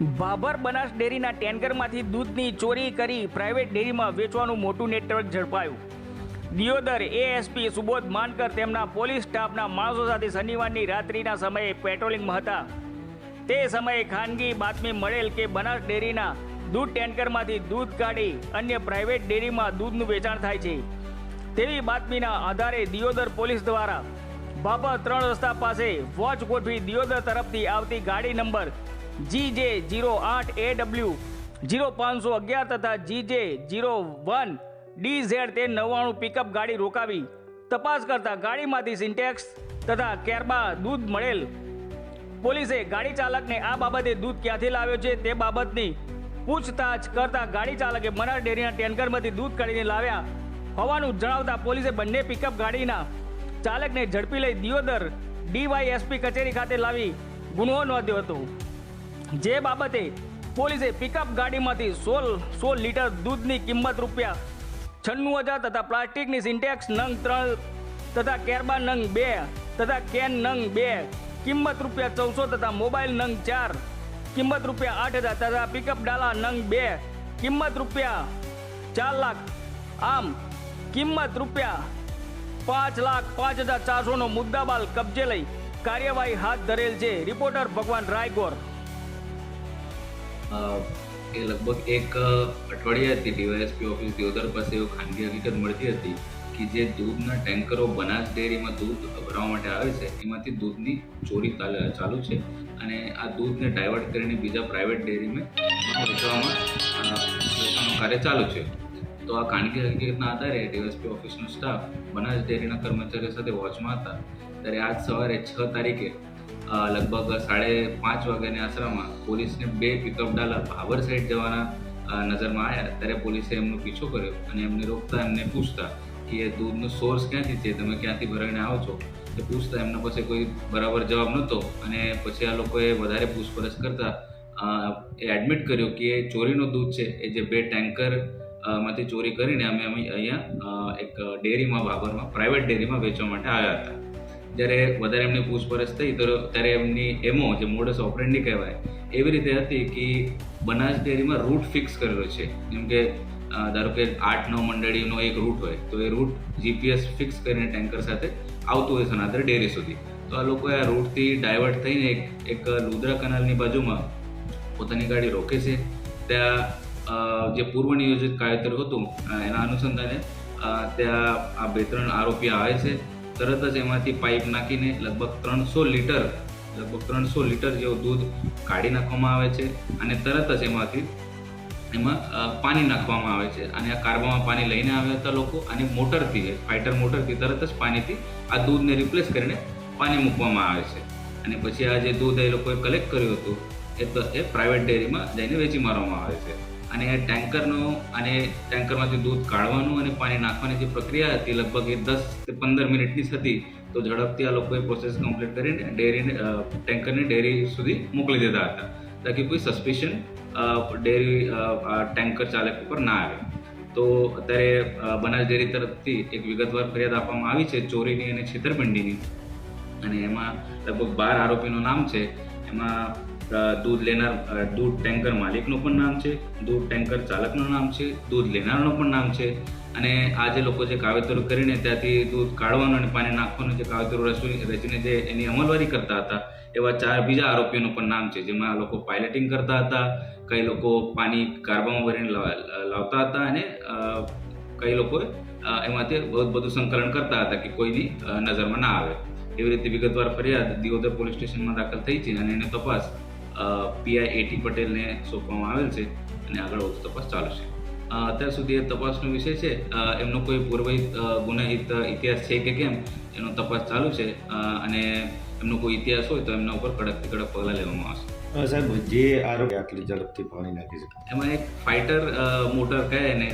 બાબર બનાસ ડેરીના ટેન્કરમાંથી દૂધની ચોરી કરી પ્રાઇવેટ ડેરીમાં વેચવાનું મોટું નેટવર્ક ઝડપાયું. દિયોદર એએસપી સુબોધ માનકર તેમના પોલીસ સ્ટાફના માણસો સાથે શનિવારની રાત્રિના સમયે પેટ્રોલિંગમાં હતા. તે સમયે ખાનગી બાતમી મળેલ કે બનાસ ડેરીના દૂધ ટેન્કરમાંથી દૂધ કાઢી અન્ય પ્રાઇવેટ ડેરીમાં દૂધનું વેચાણ થાય છે. તેવી બાતમીના આધારે દિયોદર પોલીસ દ્વારા બાબા ત્રણ રસ્તા પાસે વોચ ગોઠવી દિયોદર તરફથી આવતી ગાડી નંબર જી જે જીરો આઠ એ ડબલ્યુ જીરો પાંચસો અગિયાર તથા જી જે જીરો વન ડી ઝેડ તે નવ્વાણું પિકઅપ ગાડી રોકાવી. તપાસ કરતા ગાડીમાંથી સિન્ટેક્સ તથા કેરબા દૂધ મળેલ. પોલીસે ગાડી ચાલકને આ બાબતે દૂધ ક્યાંથી લાવ્યો છે તે બાબતની પૂછતાછ કરતા ગાડી ચાલકે મનાર ડેરીના ટેન્કરમાંથી દૂધ કાઢીને લાવ્યા. હોવાનું જણાવતા પોલીસે બંને પિકઅપ ગાડીના ચાલકને ઝડપી લઈ દિયોદર ડીવાયએસપી કચેરી ખાતે લાવી ગુનો નોંધ્યો હતો. જે બાબતે પોલીસે પિકઅપ ગાડીમાંથી સોળ સોળ લીટર દૂધની કિંમત રૂપિયા છન્નું હજાર તથા પ્લાસ્ટિકની સિન્ટેક્સ નંગ ત્રણ તથા કેરબા નંગ બે તથા કેન નંગ બે કિંમત રૂપિયા ચૌદસો તથા મોબાઈલ નંગ ચાર કિંમત રૂપિયા આઠ હજાર તથા પિકઅપ ડાલા નંગ બે કિંમત રૂપિયા ચાર લાખ. આમ કિંમત રૂપિયા પાંચ લાખ પાંચ હજાર ચારસોનો મુદ્દાબાલ કબજે લઈ કાર્યવાહી હાથ ધરેલ છે. રિપોર્ટર ભગવાન રાયગોર. એ લગભગ એક અઠવાડિયાથી ડીવાયએસપી ઓફિસ દેવધર પાસે એવું ખાનગી હકીકત મળતી હતી કે જે દૂધના ટેન્કરો બનાસ ડેરીમાં દૂધ ભરવા માટે આવે છે, એમાંથી દૂધની ચોરી ચાલે- છે અને આ દૂધને ડાયવર્ટ કરીને બીજા પ્રાઇવેટ ડેરીમાં વેચવામાં વેચવાનું કાર્ય ચાલુ છે. તો આ ખાનગી હકીકતના આધારે ડીવાયએસપી ઓફિસનો સ્ટાફ બનાસ ડેરીના કર્મચારીઓ સાથે વોચમાં હતા. ત્યારે આજ સવારે છ તારીખે લગભગ સાડે પાંચ વાગ્યાની આશરામાં પોલીસને બે પિકઅપ ડાલા ભાવર સાઈડ જવાના નજરમાં આવ્યા. ત્યારે પોલીસે એમનો પીછો કર્યો અને એમને રોકતા, એમને પૂછતા કે એ દૂધનો સોર્સ ક્યાંથી છે, તમે ક્યાંથી ભરાઈને આવો છો? એ પૂછતા એમના પાસે કોઈ બરાબર જવાબ નહોતો અને પછી આ લોકોએ વધારે પૂછપરછ કરતા એ એડમિટ કર્યો કે એ ચોરીનું દૂધ છે, એ જે બે ટેન્કરમાંથી ચોરી કરીને અમે અમે અહીંયા એક ડેરીમાં બાબરમાં પ્રાઇવેટ ડેરીમાં વેચવા માટે આવ્યા હતા. જ્યારે વધારે એમની પૂછપરછ થઈ, તો ત્યારે એમની, એમો જે મોડસ ઓપરેન્ડી કહેવાય, એવી રીતે હતી કે બનાસ ડેરીમાં રૂટ ફિક્સ કરેલો છે. જેમ કે ધારો કે આઠ, નવ મંડળીનો એક રૂટ હોય, તો એ રૂટ જીપીએસ ફિક્સ કરીને ટેન્કર સાથે આવતું હોય સનાતર ડેરી સુધી. તો આ લોકોએ આ રૂટથી ડાયવર્ટ થઈને એક એક લુદ્રા કનાલની બાજુમાં પોતાની ગાડી રોકે છે. ત્યાં જે પૂર્વ નિયોજિત કાયતર હતું એના અનુસંધાને ત્યાં આ બે ત્રણ આરોપી આવે છે. તરત જ એમાંથી પાઇપ નાખીને લગભગ ત્રણસો લીટર, લગભગ ત્રણસો લીટર જેવું દૂધ કાઢી નાખવામાં આવે છે અને તરત જ એમાંથી એમાં પાણી નાખવામાં આવે છે. અને આ કાર્બામાં પાણી લઈને આવ્યા હતા લોકો અને મોટરથી ફાઇટર મોટરથી તરત જ પાણીથી આ દૂધને રિપ્લેસ કરીને પાણી મૂકવામાં આવે છે. અને પછી આ જે દૂધ એ લોકોએ કલેક્ટ કર્યું હતું, એ તો, એ પ્રાઇવેટ ડેરીમાં જઈને વેચી મારવામાં આવે છે. અને ટેન્કરનો અને ટેન્કરમાંથી દૂધ કાઢવાનું અને પાણી નાખવાની જે પ્રક્રિયા હતી, લગભગ એ દસ કે પંદર મિનિટની જ હતી, તો ઝડપથી આ લોકોએ પ્રોસેસ કમ્પ્લીટ કરીને ડેરીને ટેન્કરને ડેરી સુધી મોકલી દીધા હતા, તાકી કોઈ સસ્પિશન ડેરી ટેન્કર ચાલક ઉપર ના આવે. તો અત્યારે બનાસ ડેરી તરફથી એક વિગતવાર ફરિયાદ આપવામાં આવી છે, ચોરીની અને છેતરપિંડીની. અને એમાં લગભગ બાર આરોપીનું નામ છે. એમાં દૂધ લેનાર દૂધ ટેન્કર માલિકનું પણ નામ છે, દૂધ ટેન્કર ચાલકનું નામ છે, દૂધ લેનારનું પણ નામ છે. અને આ જે લોકો જે કાવેતર કરીને ત્યાંથી દૂધ કાઢવાનું અને પાણી નાખવાનું જે કાવેતરો રચી રચીને જે એની અમલવારી કરતા હતા, એવા ચાર બીજા આરોપીઓનું પણ નામ છે, જેમાં લોકો પાયલટિંગ કરતા હતા, કઈ લોકો પાણી કાર્બામાં ભરીને લાવતા હતા અને કઈ લોકો એમાંથી બહુ બધું સંકલન કરતા હતા કે કોઈની નજરમાં ના આવે. એવી રીતે વિગતવાર ફરિયાદ દિયોદર પોલીસ સ્ટેશનમાં દાખલ થઈ છે અને એની તપાસ પીઆઈ એટી પટેલને સોંપવામાં આવેલ છે અને આગળ વધુ તપાસ ચાલુ છે. અત્યાર સુધી એ તપાસનો વિષય છે. એમનો કોઈ પૂર્વહિત ગુનાહિત ઇતિહાસ છે કે કેમ એનો તપાસ ચાલુ છે. અને એમનો કોઈ ઇતિહાસ હોય તો એમના ઉપર કડકથી કડક પગલાં લેવામાં આવશે. સાહેબ જે આરોપી આટલી ઝડપથી પાણી નાખી છે. એમાં એક ફાઇટર મોટર કહે ને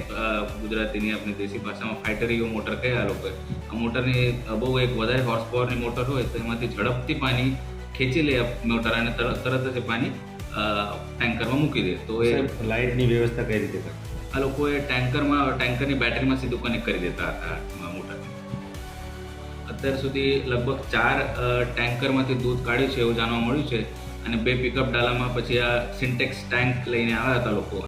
ગુજરાતીની આપણી દેશી ભાષામાં ફાઇટરીઓ મોટર કહે આ લોકોએ. આ મોટરની બહુ એક વધારે હોર્સ પાવરની મોટર હોય તો એમાંથી ઝડપથી પાણી ખેંચી લે મોટર અને તરત જ પાણી ટેન્કરમાં મૂકી દે. તો એ લાઇટની વ્યવસ્થા કઈ રીતે કરતા આ લોકોએ ટેન્કરમાં ટેન્કરની બેટરીમાં સીધું કનેક્ટ કરી દેતા હતા મોટરને અત્યાર સુધી લગભગ ચાર ટેન્કરમાંથી દૂધ કાઢ્યું છે એવું જાણવા મળ્યું છે. અને બે પિકઅપ ડાલામાં પછી આ સિન્ટેક્સ ટેન્ક લઈને આવ્યા હતા લોકો.